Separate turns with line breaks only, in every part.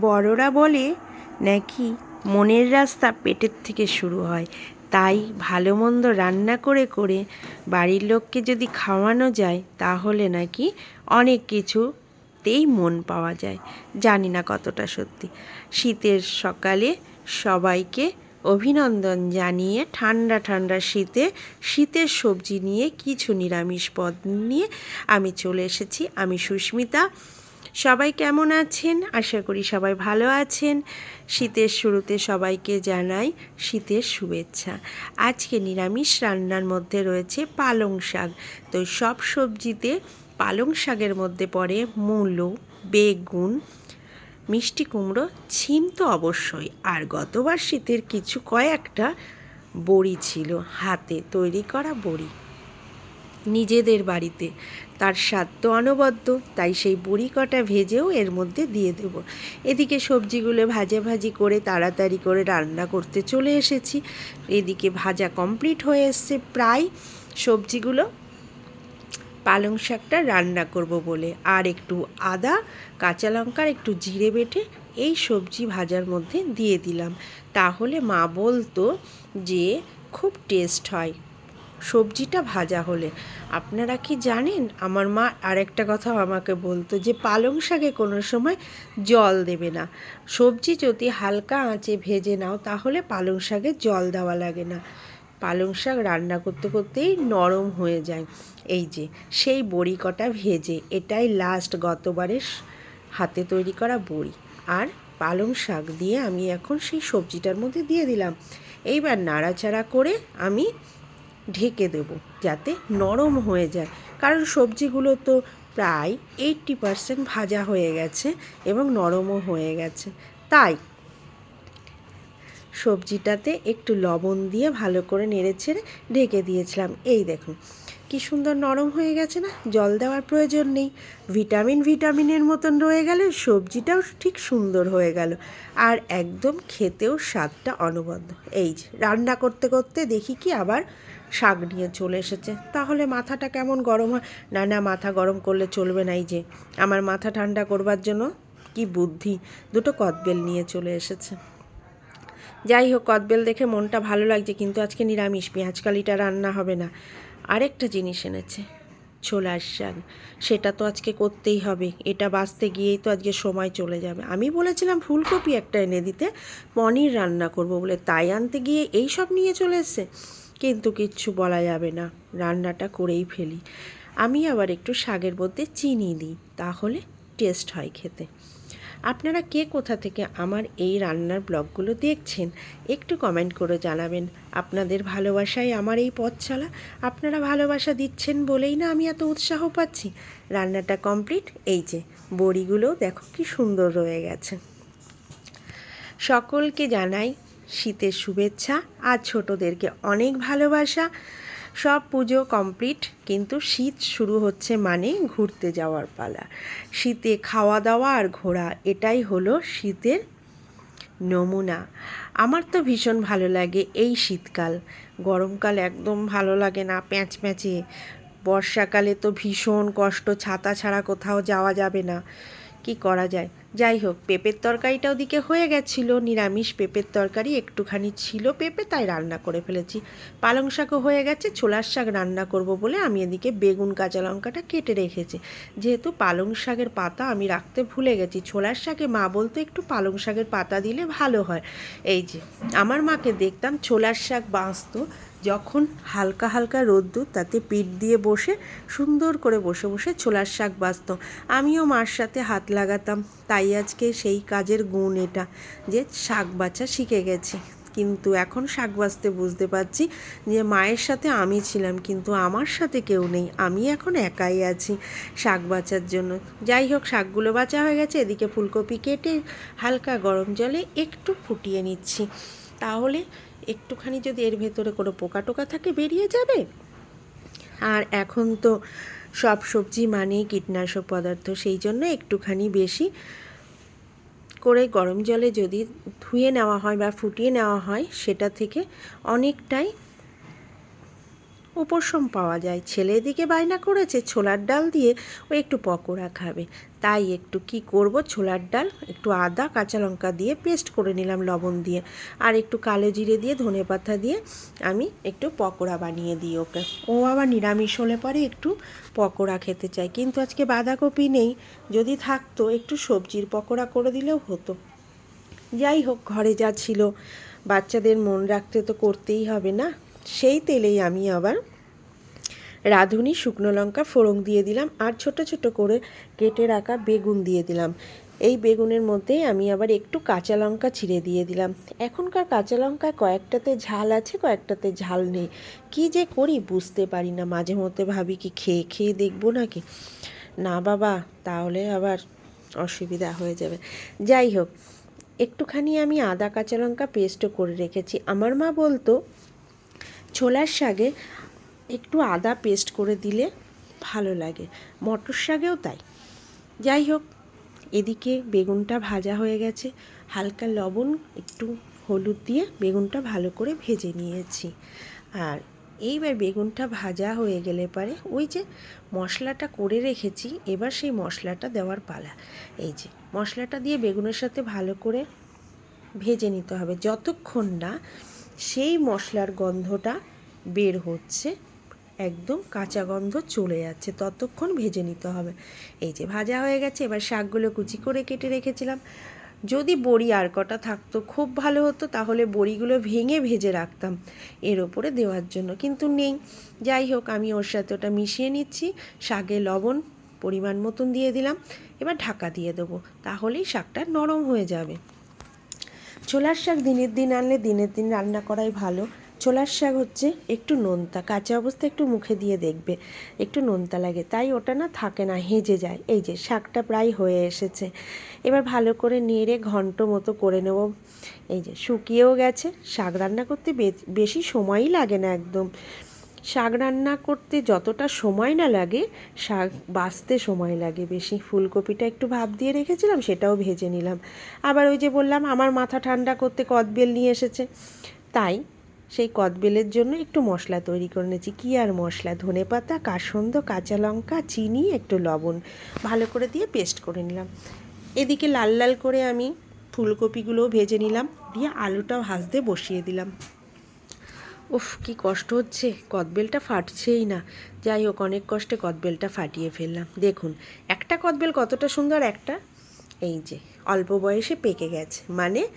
বড়রা বলে, নাকি মনের রাস্তা পেটের থেকে শুরু হয়? তাই ভালো মন্দ রান্না করে করে বাড়ির লোককে যদি খাওয়ানো যায়, তাহলে নাকি অনেক কিছুতেই মন পাওয়া যায়। জানি না কতটা সত্যি। শীতের সকালে সবাইকে অভিনন্দন জানিয়ে ঠান্ডা ঠান্ডা শীতে শীতের সবজি নিয়ে কিছু নিরামিষ পদ নিয়ে আমি চলে এসেছি। আমি সুস্মিতা। সবাই কেমন আছেন? আশা করি সবাই ভালো আছেন। শীতের শুরুতে সবাইকে জানাই শীতের শুভেচ্ছা। আজকে নিরামিষ রান্নার মধ্যে রয়েছে পালং শাক। তো সব সবজিতে পালং শাকের মধ্যে পড়ে মূলো, বেগুন, মিষ্টি কুমড়ো, ছিম তো অবশ্যই। আর গতবার শীতের কিছু কয়েকটা বড়ি ছিল, হাতে তৈরি করা বড়ি। নিজেদের বাড়িতে। তার স্বাদ তো অনবদ্য, তাই সেই বড়ি কটা ভেজেও এর মধ্যে দিয়ে দেব। এদিকে সবজিগুলো ভাজা ভাজি করে তাড়াতাড়ি করে রান্না করতে চলে এসেছি। এদিকে ভাজা কমপ্লিট হয়ে এসছে। প্রায় সবজিগুলো পালং শাকটা রান্না করব বলে। আর একটু আদা, কাঁচা লঙ্কার একটু জিরে বেটে এই সবজি ভাজার মধ্যে দিয়ে দিলাম। তাহলে মা বলতো যে, খুব টেস্ট হয়। সবজিটা ভাজা হলে। আপনারা কি জানেন? আমার মা আরেকটা কথা আমাকে বলতো যে, পালং শাকে কোনো সময় জল দেবে না। সবজি যদি হালকা আঁচে ভেজে নাও, তাহলে পালং শাকে জল দেওয়া লাগে না। পালং শাক রান্না করতে করতেই নরম হয়ে যায়। এই যে, সেই বড়ি কটা ভেজে, এটাই লাস্ট গতবারের হাতে তৈরি করা বড়ি। আর পালং শাক দিয়ে আমি এখন সেই সবজিটার মধ্যে দিয়ে দিলাম। এইবার নাড়াচাড়া করে আমি ঢেকে দেব যাতে নরম হয়ে যায়। কারণ সবজিগুলো তো প্রায় এইটটি পারসেন্ট ভাজা হয়ে গেছে এবং নরমও হয়ে গেছে। তাই সবজিটাতে একটু লবণ দিয়ে ভালো করে নেড়ে ছেড়ে ঢেকে দিয়েছিলাম। এই দেখুন, কি সুন্দর নরম হয়ে গেছে না? জল দেওয়ার প্রয়োজন নেই। ভিটামিন ভিটামিনের মতন রয়ে গেলে সবজিটাও ঠিক সুন্দর হয়ে গেল। আর একদম খেতেও স্বাদটা অনবদ্য। এই যে, রান্না করতে করতে দেখি কি আবার শাক নিয়ে চলে এসেছে। তাহলে মাথাটা কেমন গরম হয়? না না, মাথা গরম করলে চলবে না এই যে। আমার মাথা ঠান্ডা করবার জন্য কি বুদ্ধি? দুটো কদবেল নিয়ে চলে এসেছে। যাই হোক, কদবেল দেখে মনটা ভালো লাগছে, কিন্তু আজকে নিরামিষ পেঁয়াজ কালিটা রান্না হবে না। আরেকটা জিনিস এনেছে, ছোলার শাক। সেটা তো আজকে করতেই হবে। এটা বাঁচতে গিয়েই তো আজকে সময় চলে যাবে। আমি বলেছিলাম ফুলকপি একটা এনে দিতে, পনির রান্না করব বলে। তাই আনতে গিয়ে এই সব নিয়ে চলে এসছে। কিন্তু কিচ্ছু বলা যাবে না। রান্নাটা করেই ফেলি। আমি আবার একটু শাকের মধ্যে চিনি দিই, তাহলে টেস্ট হয় খেতে। আপনারা কে কোথা থেকে আমার এই রান্নার ব্লগগুলো দেখছেন, একটু কমেন্ট করে জানাবেন। আপনাদের ভালোবাসায় আমার এই পথ চলা, আপনারা ভালোবাসা দিচ্ছেন বলেই না আমি এত উৎসাহ পাচ্ছি। রান্নাটা কমপ্লিট, এই যে বড়িগুলো দেখো কি সুন্দর রয়ে গেছে। সকলকে জানাই শীতের শুভেচ্ছা আর ছোটদেরকে অনেক ভালোবাসা। সব পুজো কমপ্লিট, কিন্তু শীত শুরু হচ্ছে মানে ঘুরতে যাওয়ার পালা। শীতে খাওয়া দাওয়া আর ঘোরা, এটাই হলো শীতের নমুনা। আমার তো ভীষণ ভালো লাগে এই শীতকাল। গরমকাল একদম ভালো লাগে না প্যাঁচ প্যাঁচে বর্ষাকালে তো ভীষণ কষ্ট, ছাতা ছাড়া কোথাও যাওয়া যাবে না। কি করা যায়? যাই হোক পেঁপের তরকারিটা ওদিকে হয়ে গেছিল। নিরামিষ পেঁপের তরকারি, একটুখানি ছিল পেঁপে, তাই রান্না করে ফেলেছি। পালং শাকও হয়ে গেছে, ছোলার শাক রান্না করব বলে আমি এদিকে বেগুন, কাঁচা লঙ্কাটা কেটে রেখেছি। যেহেতু পালং শাকের পাতা আমি রাখতে ভুলে গেছি, ছোলার শাকে মা বলতো একটু পালং শাকের পাতা দিলে ভালো হয়। এই যে, আমার মাকে দেখতাম ছোলার শাক বাঁচতো যখন হালকা হালকা রোদ্দুর, তাতে পিঠ দিয়ে বসে সুন্দর করে বসে বসে ছোলার শাক বাঁচত। আমিও মার সাথে হাত লাগাতাম। তাই আজকে সেই কাজের গুণ এটা যে শাক বাছা শিখে গেছি। কিন্তু এখন শাক বাঁচতে বুঝতে পারছি যে মায়ের সাথে আমি ছিলাম, কিন্তু আমার সাথে কেউ নেই। আমি এখন একাই আছি শাক বাঁচার জন্য। যাই হোক, শাকগুলো বাছা হয়ে গেছে। এদিকে ফুলকপি কেটে হালকা গরম জলে একটু ফুটিয়ে নিচ্ছি। তাহলে একটুখানি যদি এর ভেতরে কোনো পোকা টোকা থাকে, বেরিয়ে যাবে। আর এখন তো সব সবজি মানেই কীটনাশক পদার্থ, সেই জন্য একটুখানি বেশি করে গরম জলে যদি ধুয়ে নেওয়া হয় বা ফুটিয়ে নেওয়া হয়, সেটা থেকে অনেকটাই উপশম পাওয়া যায়। ছেলে এদিকে বায়না করেছে, ছোলার ডাল দিয়ে ও একটু পকোড়া খাবে। তাই একটু কি করব? ছোলার ডাল, একটু আদা, কাঁচা লঙ্কা দিয়ে পেস্ট করে নিলাম লবণ দিয়ে। আর একটু কালো জিরে দিয়ে, ধনে পাতা দিয়ে আমি একটু পকোড়া বানিয়ে দিই ওকে। ও আবার নিরামিষ হলে পরে একটু পকোড়া খেতে চায়। কিন্তু আজকে বাঁধাকপি নেই। যদি থাকতো, একটু সবজির পকোড়া করে দিলেও হতো। যাই হোক, ঘরে যা ছিল। বাচ্চাদের মন রাখতে তো করতেই হবে না। সেই তেলেই আমি আবার রাঁধুনি শুকনো লঙ্কা ফোড়ন দিয়ে দিলাম আর ছোট ছোট করে কেটে রাখা বেগুন দিয়ে দিলাম। এই বেগুনের মধ্যেই আমি আবার একটু কাঁচা লঙ্কা ছিঁড়ে দিয়ে দিলাম। এখনকার কাঁচা লঙ্কায় কয়েকটাতে ঝাল আছে, কয়েকটাতে ঝাল নেই। কি যে করি বুঝতে পারি না, মাঝে মধ্যে ভাবি কি খেয়ে খেয়ে দেখব নাকি? না বাবা, তাহলে আবার অসুবিধা হয়ে যাবে। যাই হোক, একটুখানি আমি আদা কাঁচা লঙ্কা পেস্টও করে রেখেছি। আমার মা বলতো ছোলার শাকে একটু আদা পেস্ট করে দিলে ভালো লাগে। মটর শাকেও তাই। যাই হোক, এদিকে বেগুনটা ভাজা হয়ে গেছে। হালকা লবণ, একটু হলুদ দিয়ে বেগুনটা ভালো করে ভেজে নিয়েছি। আর এইবার বেগুনটা ভাজা হয়ে গেলে পারে ওই যে মশলাটা করে রেখেছি, এবার সেই মশলাটা দেওয়ার পালা। এই যে মশলাটা দিয়ে বেগুনের সাথে ভালো করে ভেজে নিতে হবে। যতক্ষণ না সেই মশলার গন্ধটা বের হচ্ছে, একদম কাঁচা গন্ধ চলে যাচ্ছে। ততক্ষণ ভেজে নিতে হবে। এই যে ভাজা হয়ে গেছে, এবার শাকগুলো কুচি করে কেটে রেখেছিলাম। যদি বড়ি আর কটা থাকতো খুব ভালো হতো, তাহলে বড়িগুলো ভেঙে ভেজে রাখতাম এর ওপরে দেওয়ার জন্য। কিন্তু নেই। যাই হোক, আমি ওর সাথে ওটা মিশিয়ে নিচ্ছি। শাকে লবণ পরিমাণ মতন দিয়ে দিলাম। এবার ঢাকা দিয়ে দেবো। তাহলেই শাকটা নরম হয়ে যাবে। ছোলার শাক দিনের দিন আনলে দিনের দিন রান্না করাই ভালো। ছোলার শাক হচ্ছে একটু নোনতা, কাঁচা অবস্থা একটু মুখে দিয়ে দেখবে, একটু নোনতা লাগে। তাই ওটা না থাকে না, হেজে যায়। এই যে শাকটা প্রায় হয়ে এসেছে। এবার ভালো করে নেড়ে ঘন্ট মতো করে নেব। এই যে শুকিয়েও গেছে, শাক রান্না করতে বেশি সময়ই লাগে না একদম। শাক রান্না করতে যতটা সময় না লাগে, শাক বাছতে সময় লাগে বেশি। ফুলকপিটা একটু ভাপ দিয়ে রেখেছিলাম, সেটাও ভেজে নিলাম। আবার ওই যে বললাম, আমার মাথা ঠান্ডা করতে কদবেল নিয়ে এসেছে। তাই সেই কদবেলের জন্য একটু মশলা তৈরি করে নিয়েছি। কী আর মশলা? ধনে পাতা, কাসন্দ, কাঁচা লঙ্কা, চিনি, একটু লবণ। ভালো করে দিয়ে পেস্ট করে নিলাম। এদিকে লাল লাল করে আমি ফুলকপিগুলোও ভেজে নিলাম। দিয়ে আলুটাও ভাজতে বসিয়ে দিলাম। উফ, কি কষ্ট হচ্ছে। কদবেলটা ফাটছেই না। যাই হোক, অনেক কষ্টে কদবেলটা ফাটিয়ে ফেললাম। দেখুন, একটা কদবেল কতটা সুন্দর, একটা? এই যে, অল্প বয়সে পেকে গেছে। মানে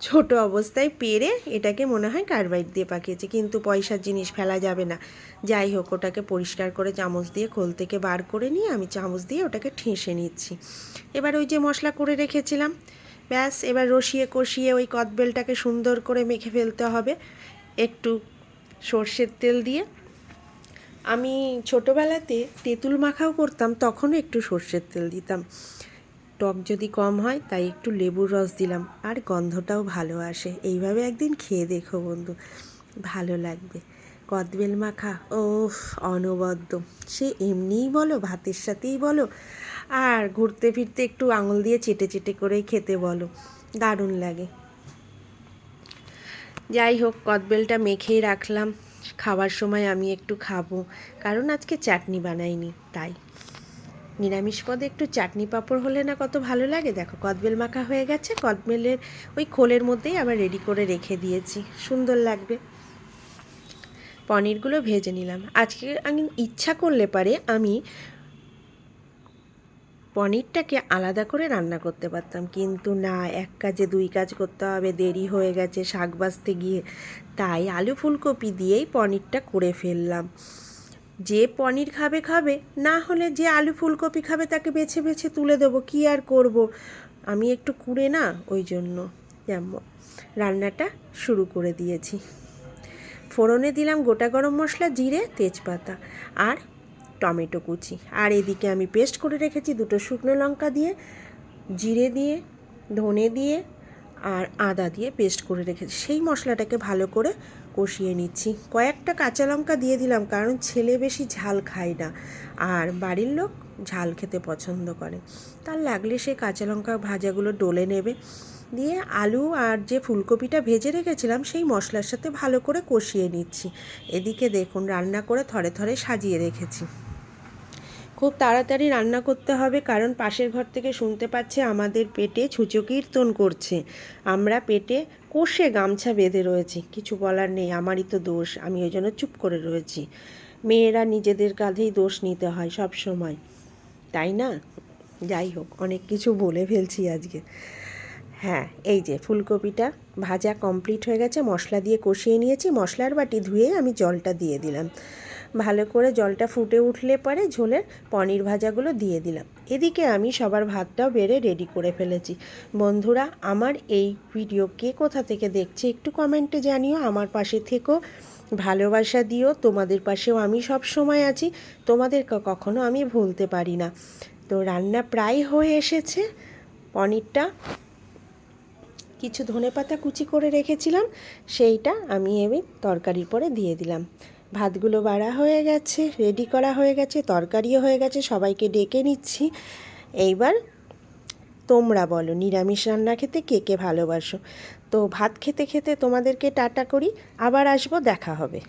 ছোট অবস্থায় পেরে এটাকে মনে হয় কার্বাইড দিয়ে পাকিয়েছে। কিন্তু পয়সার জিনিস ফেলা যাবে না। যাই হোক, ওটাকে পরিষ্কার করে চামচ দিয়ে খোল থেকে বার করে নিয়ে আমি চামচ দিয়ে ওটাকে ঠেসে নিচ্ছি। এবার ওই যে মশলা করে রেখেছিলাম। ব্যাস, এবার রসিয়ে কষিয়ে ওই কদবেলটাকে সুন্দর করে মেখে ফেলতে হবে। একটু সর্ষের তেল দিয়ে। আমি ছোটোবেলাতে তেঁতুল মাখাও করতাম, তখনও একটু সর্ষের তেল দিতাম। টক যদি কম হয়, তাই একটু লেবুর রস দিলাম, আর গন্ধটাও ভালো আসে। এইভাবে একদিন খেয়ে দেখো বন্ধু, ভালো লাগবে। কদবেল মাখা ও অনবদ্য। সে এমনিই বলো, ভাতের সাথেই বলো, আর ঘুরতে ফিরতে একটু আঙুল দিয়ে চেটে চেটে করেই খেতে বলো। দারুণ লাগে। যাই হোক, কদবেলটা মেখেই রাখলাম। খাওয়ার সময় আমি একটু খাব। কারণ আজকে চাটনি বানাইনি, তাই। নিরামিষ পদে একটু চাটনি পাঁপড় হলে না কত ভালো লাগে? দেখো, কদবেল মাখা হয়ে গেছে। কদবেলের ওই খোলের মধ্যেই আবার রেডি করে রেখে দিয়েছি। সুন্দর লাগবে। পনিরগুলো ভেজে নিলাম। আজকে আমি ইচ্ছা করলে পারে আমি পনিরটাকে আলাদা করে রান্না করতে পারতাম। কিন্তু না, এক কাজে দুই কাজ করতে হবে, দেরি হয়ে গেছে শাক বাজতে গিয়ে। তাই আলু ফুলকপি দিয়েই পনিরটা করে ফেললাম। যে পনির খাবে খাবে। না হলে যে আলু ফুলকপি খাবে, তাকে বেছে বেছে তুলে দেবো। কী আর করব? আমি একটু কুড়ে না, ওই জন্য। যেমন রান্নাটা শুরু করে দিয়েছি। ফোড়নে দিলাম গোটা গরম মশলা, জিরে, তেজপাতা। আর টমেটো কুচি। আর এদিকে আমি পেস্ট করে রেখেছি দুটো শুকনো লঙ্কা দিয়ে, জিরে দিয়ে, ধনে দিয়ে আর আদা দিয়ে পেস্ট করে রেখেছি। সেই মশলাটাকে ভালো করে কষিয়ে নিচ্ছি। কয়েকটা কাঁচা লঙ্কা দিয়ে দিলাম, কারণ ছেলে বেশি ঝাল খায় না আর বাড়ির লোক ঝাল খেতে পছন্দ করে। তার লাগলে সে কাঁচা লঙ্কা ভাজাগুলো ডলে নেবে। দিয়ে আলু আর যে ফুলকপিটা ভেজে রেখেছিলাম, সেই মশলার সাথে ভালো করে কষিয়ে নিচ্ছি। এদিকে দেখুন, রান্না করে থরে থরে সাজিয়ে রেখেছি। খুব তাড়াতাড়ি রান্না করতে হবে, কারণ পাশের ঘর থেকে শুনতে পাচ্ছে আমাদের পেটে ছুঁচো কীর্তন করছে। আমরা পেটে কষে গামছা বেঁধে রয়েছি। কিছু বলার নেই, আমারই তো দোষ, আমি ওই জন্য চুপ করে রয়েছি। মেয়েরা নিজেদের কাঁধেই দোষ নিতে হয় সব সময় তাই না? যাই হোক, অনেক কিছু বলে ফেলছি আজকে। হ্যাঁ এই যে ফুলকপিটা ভাজা কমপ্লিট হয়ে গেছে, মশলা দিয়ে কষিয়ে নিয়েছি, মশলার বাটি ধুয়ে আমি জলটা দিয়ে দিলাম। ভালো করে জলটা ফুটে উঠলে পরে ঝোলের পনির ভাজাগুলো দিয়ে দিলাম। এদিকে আমি সবার ভাতটাও বেড়ে রেডি করে ফেলেছি। বন্ধুরা, আমার এই ভিডিও কে কোথা থেকে দেখছে একটু কমেন্টে জানিও। আমার পাশে থেকো, ভালোবাসা দিও। তোমাদের পাশেও আমি সব সময় আছি। তোমাদের কখনো আমি ভুলতে পারি না। তো রান্না প্রায় হয়ে এসেছে। পনিরটা কিছু ধনেপাতা কুচি করে রেখেছিলাম। সেইটা আমি এবার তরকারির পরে দিয়ে দিলাম। ভাতগুলো বাড়া হয়ে গেছে রেডি করা হয়ে গেছে, তরকারিও হয়ে গেছে, সবাইকে ডেকে নিচ্ছি। এইবার তোমরা বলো, নিরামিষ রান্না খেতে কে কে ভালোবাসো? তো ভাত খেতে খেতে তোমাদেরকে টাটা করি, আবার আসব, দেখা হবে।